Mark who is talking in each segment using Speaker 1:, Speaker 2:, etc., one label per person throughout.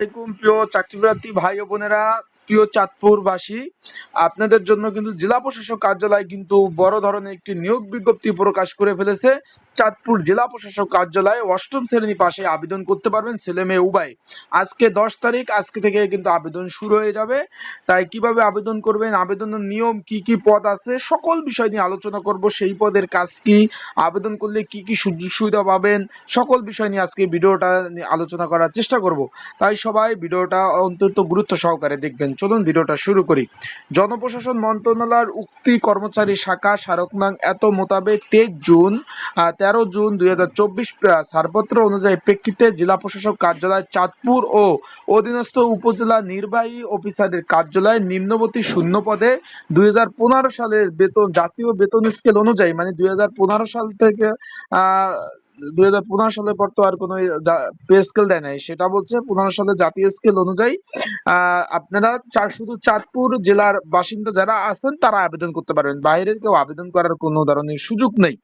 Speaker 1: আলাইকুম, প্রিয় চাকরিপ্রার্থী ভাই ও বোনেরা, প্রিয় চাঁদপুরবাসী। আপনাদের জন্য কিন্তু জেলা প্রশাসক কার্যালয় কিন্তু বড় ধরনের একটি নিয়োগ বিজ্ঞপ্তি প্রকাশ করে ফেলেছে। চাঁদপুর জেলা প্রশাসক কার্যালয়ে অষ্টম শ্রেণি পাশে আবেদন করতে পারবেন ছেলে মেয়ে উভয়। আজকে দশ তারিখ, আজকে থেকে কিন্তু আবেদন শুরু হয়ে যাবে। তাই কীভাবে আবেদন করবেন, আবেদনের নিয়ম কি কি পদ আছে, সকল বিষয় নিয়ে আলোচনা করব। সেই পদের কাজ কি, আবেদন করলে কি কি সুযোগ সুবিধা পাবেন, সকল বিষয় নিয়ে আজকে ভিডিওটা আলোচনা করার চেষ্টা করব। তাই সবাই ভিডিওটা অন্তত গুরুত্ব সহকারে দেখবেন। চলুন ভিডিওটা শুরু করি। জনপ্রশাসন মন্ত্রণালয়ের উক্তি কর্মচারী শাখা স্মারক এত মোতাবেক তেইশ জুন তেরো জুন দুই হাজার চব্বিশ ছাড়পত্র অনুযায়ী প্রেক্ষিতে জেলা প্রশাসক কার্যালয় চাঁদপুর ও অধীনস্থ উপজেলা নির্বাহী অফিসারের কার্যালয়ে নিম্নবর্তী শূন্য পদে দুই সালের বেতন, জাতীয় বেতন স্কেল অনুযায়ী মানে দুই হাজার পনেরো সাল থেকে, আহ, দুই হাজার পনেরো সালের পর তো আর কোনো পে স্কেল দেয় নাই। সেটা বলছে পনেরো সালে জাতীয় স্কেল অনুযায়ী আপনারা চার শুধু চাঁদপুর জেলার বাসিন্দা যারা আছেন তারা আবেদন করতে পারবেন। বাইরের কেউ আবেদন করার কোনো ধরনের সুযোগ নেই।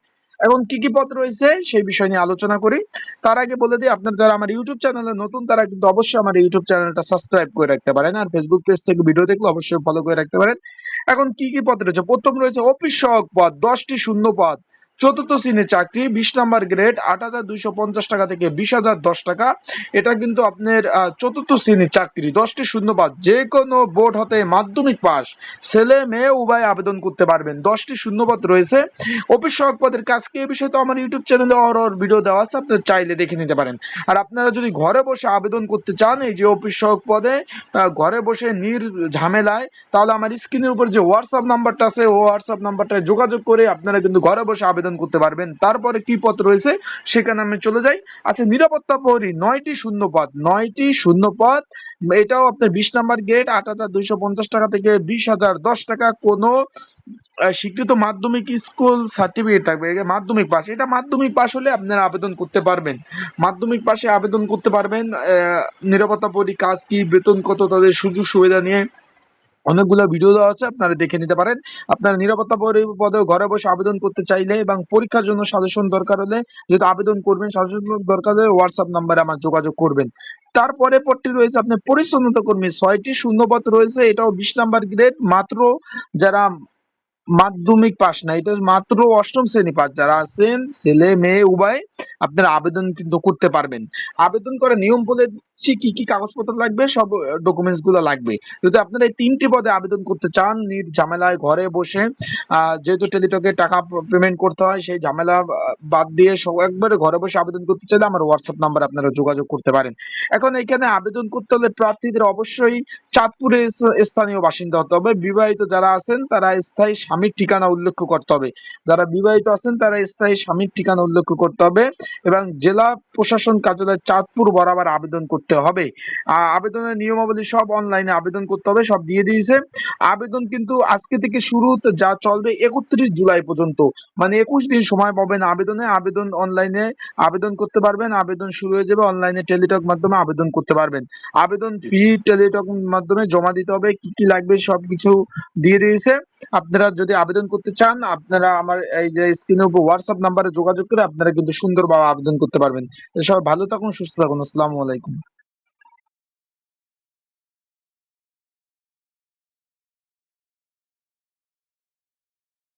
Speaker 1: এখন কি কি পদ রয়েছে সেই বিষয় নিয়ে আলোচনা করি। তার আগে বলে দিই, আপনার যারা আমার ইউটিউব চ্যানেলে নতুন, তারা কিন্তু অবশ্যই আমার ইউটিউব চ্যানেলটা সাবস্ক্রাইব করে রাখতে পারেন আর ফেসবুক পেজ থেকে ভিডিও দেখলে অবশ্যই ফলো করে রাখতে পারেন। এখন কি কি পদ রয়েছে? প্রথম রয়েছে অফিস সহক পদ, দশটি শূন্য পদ। চতুর্থ শ্রেণির চাকরি, বিশ নাম্বার গ্রেড আট হাজার দুইশো পঞ্চাশ টাকা থেকে বিশ হাজার দশ টাকা। এটা কিন্তু আপনার চতুর্থ শ্রেণির চাকরি, দশটি শূন্যপাত যে কোনো বোর্ড হতে মাধ্যমিক পাস, ছেলে মেয়ে উভয় আবেদন করতে পারবেন। দশটি শূন্যপদ রয়েছে। অফিস সহক পদের কাজকে এ বিষয়ে তো আমার ইউটিউব চ্যানেলে অর ভিডিও দেওয়া আছে আপনি চাইলে দেখে নিতে পারেন। আর আপনারা যদি ঘরে বসে আবেদন করতে চান, এই যে অফিস সহক পদে ঘরে বসে নির ঝামেলায়, তাহলে আমার স্ক্রিনের উপর যে হোয়াটসঅ্যাপ নাম্বারটা আছে ও হোয়াটসঅ্যাপ নাম্বারটায় যোগাযোগ করে আপনারা কিন্তু ঘরে বসে আবেদন করতে পারবেন। তারপরে কি পদ রয়েছে সেখানে আমি চলে যাই। আছে নিরাপত্তা প্রহরী, নয়টি শূন্য পদ নয়টি শূন্য পদ এটাও আপনার বিশ নাম্বার গেট আট হাজার দুইশো পঞ্চাশ টাকা থেকে বিশ হাজার দশ টাকা। কোনো স্বীকৃত মাধ্যমিক স্কুল সার্টিফিকেট থাকবে। মাধ্যমিক পাস এটা মাধ্যমিক পাস হলে আপনারা আবেদন করতে পারবেন। মাধ্যমিক পাশে আবেদন করতে পারবেন। নিরাপত্তা প্রহরী কাজ কি, বেতন কত, তাদের সুযোগ সুবিধা নিয়ে। অনেকগুলো ভিডিও দেওয়া আছে, আপনারা দেখে নিতে পারেন। আপনারা নিরাপত্তা পদে ঘরে বসে আবেদন করতে চাইলে এবং পরীক্ষার জন্য সাজেশন দরকার হলে যেহেতু আবেদন করবেন সাজেশন দরকার হলে হোয়াটসঅ্যাপ নাম্বারে আমার যোগাযোগ করবেন। তারপরে পরটি রয়েছে আপনার পরিচ্ছন্নতা কর্মী, ছয়টি শূন্যপদ রয়েছে, এটাও বিশ নাম্বার গ্রেড মাত্র যারা মাধ্যমিক পাস না, এটা মাত্র অষ্টম শ্রেণি পাস যারা আছেন, ছেলে, মেয়ে, উভয় আপনারা আবেদন কিন্তু করতে পারবেন। আবেদন করার নিয়ম বলে দিচ্ছি কি কি কাগজপত্র লাগবে? সব ডকুমেন্টসগুলো লাগবে। যদি আপনারা এই তিনটি পদে আবেদন করতে চান নির ঝামেলায় ঘরে বসে যেহেতু টেলিটকে টাকা পেমেন্ট করতে হয়, সেই ঝামেলা বাদ দিয়ে সব একবারে ঘরে বসে আবেদন করতে চাইলে আমার হোয়াটসঅ্যাপ নাম্বার আপনারা যোগাযোগ করতে পারেন। এখন এখানে আবেদন করতে হলে প্রার্থীদের অবশ্যই চাঁদপুরে স্থানীয় বাসিন্দা হতে হবে। বিবাহিত যারা আছেন, তারা স্থায়ী স্বামীর ঠিকানা উল্লেখ করতে হবে। যারা বিবাহিত আছেন, তারা স্থায়ী স্বামীর ঠিকানা উল্লেখ করতে হবে এবং জেলা প্রশাসন কার্যালয় চাঁদপুর বরাবর আবেদন করতে হবে। আবেদনের নিয়মাবলী সব অনলাইনে আবেদন করতে হবে, সব দিয়ে দিয়েছে। আবেদন কিন্তু আজকে থেকে শুরু যা চলবে একত্রিশ জুলাই পর্যন্ত। মানে একুশ দিন সময় পাবেন আবেদনে। আবেদন অনলাইনে আবেদন করতে পারবেন। আবেদন শুরু হয়ে যাবে অনলাইনে টেলিটক মাধ্যমে আবেদন করতে পারবেন। আবেদন ফি টেলিটক মাধ্যমে জমা দিতে হবে, কি কি লাগবে সবকিছু দিয়ে দিয়েছে। আপনারা যদি আবেদন করতে চান, আপনারা আমার এই যে স্ক্রিনের উপর হোয়াটসঅ্যাপ নাম্বারে যোগাযোগ করে আপনারা কিন্তু সুন্দরভাবে আবেদন করতে পারবেন। সবাই ভালো থাকুন, সুস্থ থাকুন। আসসালামু আলাইকুম।